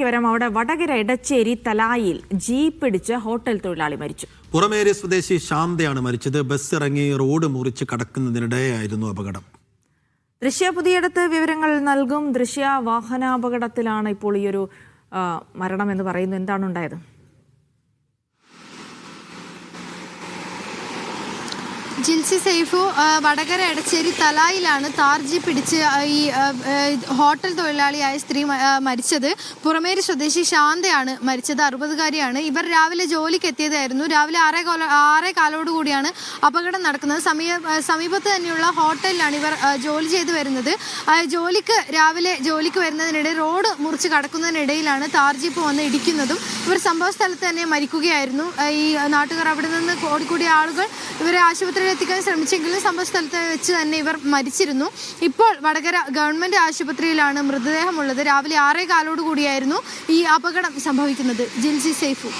വിവരം അവിടെ വടകര ഇടച്ചേരി തലായിൽ ജീപ്പ് ഇടിച്ച് ഹോട്ടൽ തൊഴിലാളി മരിച്ചു. പുറമേരി സ്വദേശി ശാന്തയാണ് മരിച്ചത്. ബസ് ഇറങ്ങി റോഡ് മുറിച്ച് കടക്കുന്നതിനിടെയായിരുന്നു അപകടം. ദൃശ്യ പുതിയിടത്ത് വിവരങ്ങൾ നൽകും. ദൃശ്യ വാഹനാപകടത്തിലാണ് ഇപ്പോൾ ഈ ഒരു മരണം എന്ന് പറയുന്നത്. എന്താണ് ഉണ്ടായത്? ജിൽസി സെയ്ഫു വടകര എടച്ചേരി തലായിലാണ് താർജി പിടിച്ച് ഈ ഹോട്ടൽ തൊഴിലാളിയായ സ്ത്രീ മരിച്ചത്. പുറമേരി സ്വദേശി ശാന്തയാണ് മരിച്ചത് അറുപതുകാരിയാണ്. ഇവർ രാവിലെ ജോലിക്ക് എത്തിയതായിരുന്നു രാവിലെ ആറേ കോല ആറേ കാലോടുകൂടിയാണ് അപകടം നടക്കുന്നത്. സമീപ സമീപത്ത് തന്നെയുള്ള ഹോട്ടലിലാണ് ഇവർ ജോലി ചെയ്തു വരുന്നത്. ജോലിക്ക് രാവിലെ ജോലിക്ക് വരുന്നതിനിടെ റോഡ് മുറിച്ച് കടക്കുന്നതിനിടയിലാണ് താർജീപ്പ് വന്ന് ഇടിക്കുന്നതും. ഇവർ സംഭവ സ്ഥലത്ത് തന്നെ മരിക്കുകയായിരുന്നു. ഈ നാട്ടുകാർ അവിടെ നിന്ന് ഓടിക്കൂടിയ ആളുകൾ ഇവരെ ആശുപത്രിയിൽ എത്തിക്കാൻ ശ്രമിച്ചെങ്കിലും സംഭവ സ്ഥലത്ത് വെച്ച് തന്നെ ഇവർ മരിച്ചിരുന്നു. ഇപ്പോൾ വടകര ഗവൺമെന്റ് ആശുപത്രിയിലാണ് മൃതദേഹമുള്ളത്. രാവിലെ ആറേ കാലോട് കൂടിയായിരുന്നു ഈ അപകടം സംഭവിക്കുന്നത്. ജിൻസി സേഫു